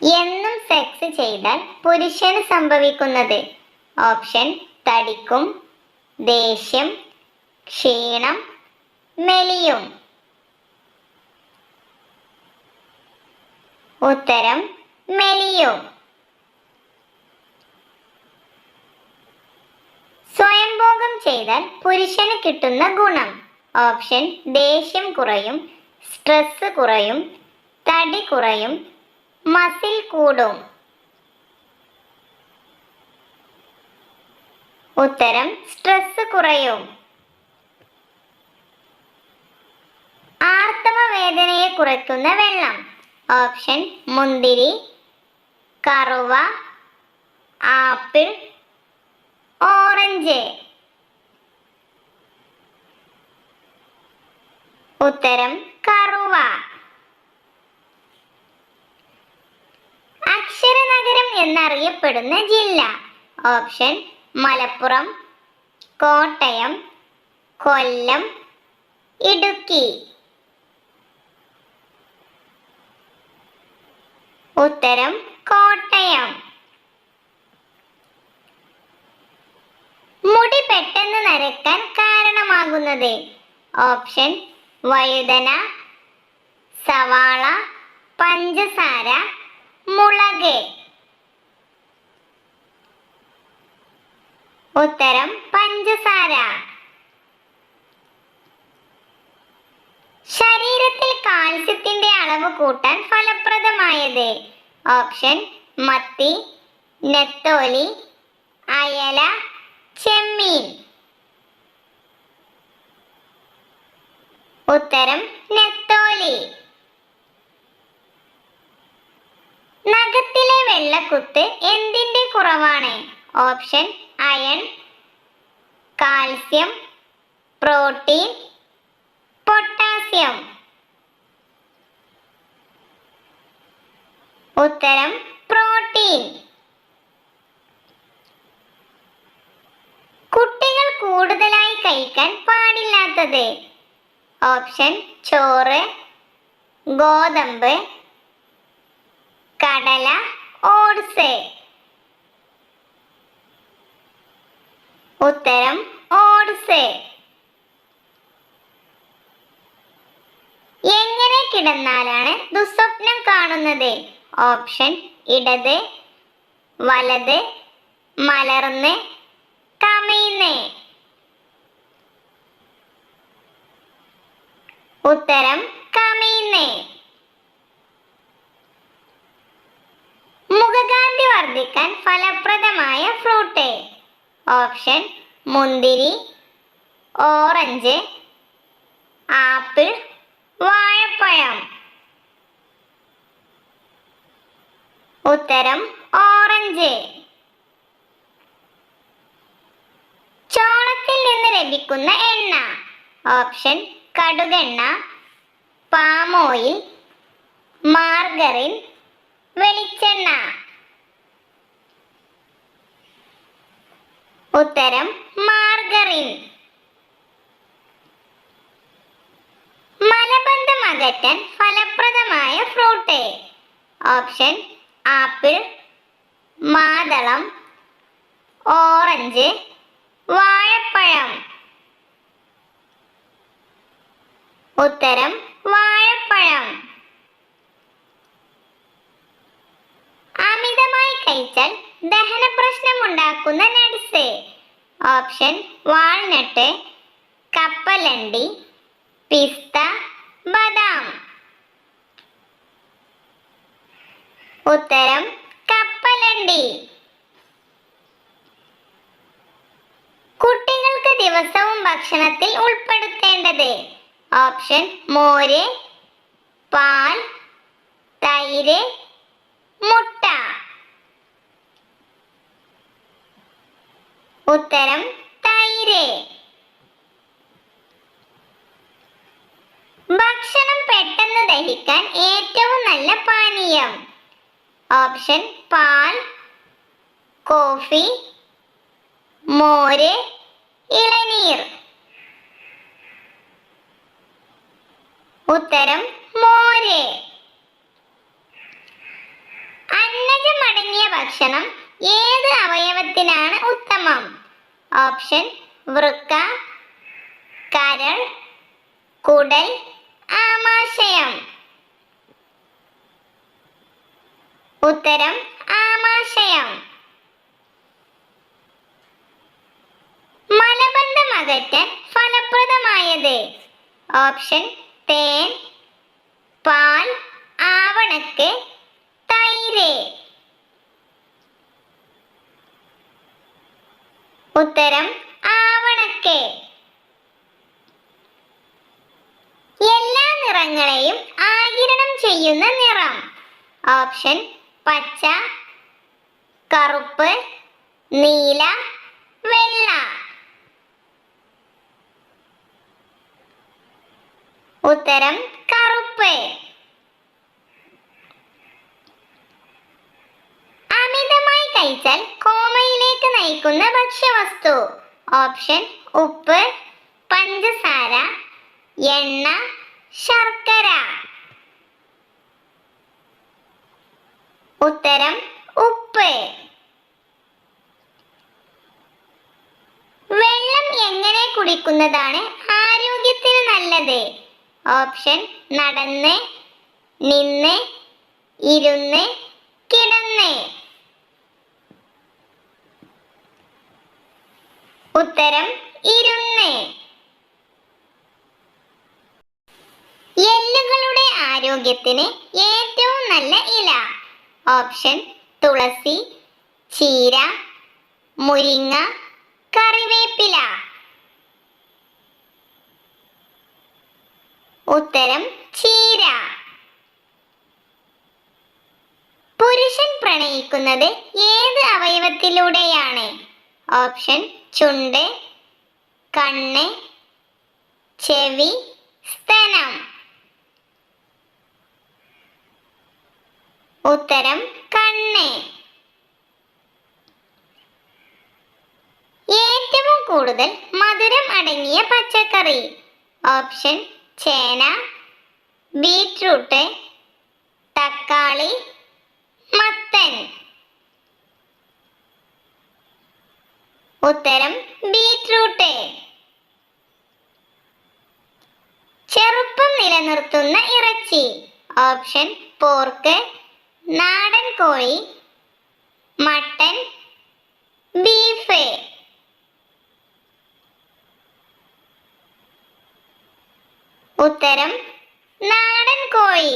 എന്നും സെക്സ് ചെയ്താൽ പുരുഷന് സംഭവിക്കുന്നത്. ഓപ്ഷൻ തടിക്കും ദേഷ്യം ക്ഷീണം മെലിയും. ഉത്തരം മെലിയും. സ്വയംഭോഗം ചെയ്താൽ പുരുഷന് കിട്ടുന്ന ഗുണം. ഓപ്ഷൻ ദേഷ്യം കുറയും സ്ട്രെസ് കുറയും തടി കുറയും മസിൽ കൂടും. ഉത്തരം സ്ട്രെസ് കുറയും. ആർത്തവ വേദനയെ കുറയ്ക്കുന്ന വെള്ളം. ഓപ്ഷൻ മുന്തിരി കറുവ ആപ്പിൾ ഓറഞ്ച്. ഉത്തരം കറുവ. എന്നറിയപ്പെടുന്ന ജില്ല. ഓപ്ഷൻ മലപ്പുറം കോട്ടയം കൊല്ലം ഇടുക്കി. ഉത്തരം കോട്ടയം. മുടി പെട്ടെന്ന് നരക്കാൻ കാരണമാകുന്നത്. ഓപ്ഷൻ വഴുതന സവാള പഞ്ചസാര മുളക്. ഉത്തരം പഞ്ചസാര. ശരീരത്തിൽ കാൽസ്യത്തിന്റെ അളവ് കൂട്ടാൻ ഫലപ്രദമായത്. ഓപ്ഷൻ മത്തി നെത്തോലി അയല ചെമ്മീൻ. ഉത്തരം നെത്തോലി. നഖത്തിലെ വെള്ളക്കുത്ത് എന്തിന്റെ കുറവാണ്? Option iron calcium protein potassium. ഉത്തരം പ്രോട്ടീൻ. കുട്ടികൾ കൂടുതലായി കഴിക്കാൻ പാടില്ലാത്തത് ഓപ്ഷൻ ചോറ് ഗോതമ്പ് കടല ഓട്സ്. ഉത്തരം ഓർസെ എങ്ങനെ കിടന്നാലാണ് ദുസ്വപ്നം കാണുന്നത്? ഓപ്ഷൻ ഇടത് വലത് മലർന്ന് കമിഴ്ന്ന്. ഉത്തരം കമിഴ്ന്ന്. മുഖകാന്തി വർദ്ധിക്കാൻ ഫലപ്രദമായ ഫ്രൂട്ട് ഓപ്ഷൻ മുന്തിരി ഓറഞ്ച് ആപ്പിൾ വാഴപ്പഴം. ഉത്തരം ഓറഞ്ച്. ചോളത്തിൽ നിന്ന് ലഭിക്കുന്ന എണ്ണ. ഓപ്ഷൻ കടുകെണ്ണ പാമോയിൽ മാർഗറിൻ വെളിച്ചെണ്ണ. ഉത്തരം മാർഗറിൻ. മലബന്ധം അകറ്റാൻ ഫലപ്രദമായ ഫ്രൂട്ട് ഓപ്ഷൻ ആപ്പിൾ മാതളം ഓറഞ്ച് വാഴപ്പഴം. ഉത്തരം വാഴപ്പഴം. അമിതമായി കഴിച്ചാൽ ദഹന പ്രശ്നമുണ്ടാക്കുന്ന നട്സ്. ഓപ്ഷൻ വാൾനട്ട് കപ്പലണ്ടി പിസ്ത ബദാം. ഉത്തരം കപ്പലണ്ടി. കുട്ടികൾക്ക് ദിവസവും ഭക്ഷണത്തിൽ ഉൾപ്പെടുത്തേണ്ടത്. ഓപ്ഷൻ മോര് പാൽ തൈര് മുട്ട. ഉത്തരം തൈര്. ഭക്ഷണം പെട്ടെന്ന് ദഹിക്കാൻ ഏറ്റവും നല്ല പാനീയം. ഓപ്ഷൻ പാൽ കോഫി മോര് ഇളനീർ. ഉത്തരം മോര്. അന്നജമടങ്ങിയ ഭക്ഷണം ഏത് അവയവത്തിനാണ് ഉത്തമം? ഓപ്ഷൻ വൃക്ക കരൾ കുടൽ ആമാശയം. ഉത്തരം ആമാശയം. മലബന്ധം അകറ്റാൻ ഫലപ്രദമായത്? ഓപ്ഷൻ തേൻ പാൽ ആവണക്ക് തൈര്. ഉത്തരം ആവണക്കെ. എല്ലാ നിറങ്ങളെയും ആകിരണം ചെയ്യുന്ന നിറം. ഓപ്ഷൻ പച്ച കറുപ്പ് നീല വെള്ള. ഉത്തരം കറുപ്പ്. അമിതമായി കഴിച്ചാൽ നയിക്കുന്ന ഭക്ഷ്യവസ്തു. ഓപ്ഷൻ ഉപ്പ് പഞ്ചസാര എണ്ണ ശർക്കര. ഉത്തരം ഉപ്പ്. വെള്ളം എങ്ങനെ കുടിക്കുന്നതാണ് ആരോഗ്യത്തിന് നല്ലത്? ഓപ്ഷൻ നടന്ന് നിന്ന് ഇരുന്ന് കിടന്ന്. ഉത്തരം ഇരുന്ന്. എല്ലുകളുടെ ആരോഗ്യത്തിന് ഏറ്റവും നല്ല ഇല. ഓപ്ഷൻ തുളസി ചീര മുരിങ്ങ കറിവേപ്പില. ഉത്തരം ചീര. പുരുഷൻ പ്രണയിക്കുന്നത് ഏത് അവയവത്തിലൂടെയാണ്? ഓപ്ഷൻ ചുണ്ട് കണ്ണ് ചെവി സ്തനം. ഉത്തരം കണ്ണ്. ഏറ്റവും കൂടുതൽ മധുരം അടങ്ങിയ പച്ചക്കറി. ഓപ്ഷൻ ചേന ബീറ്റ്റൂട്ട് തക്കാളി മത്തൻ. ഉത്തരം ബീറ്റ്റൂട്ട്. ചെറുപ്പം നിലനിർത്തുന്ന ഇറച്ചി. ഓപ്ഷൻ പോർക്ക് നാടൻ കോഴി മട്ടൻ ബീഫ്. ഉത്തരം നാടൻ കോഴി.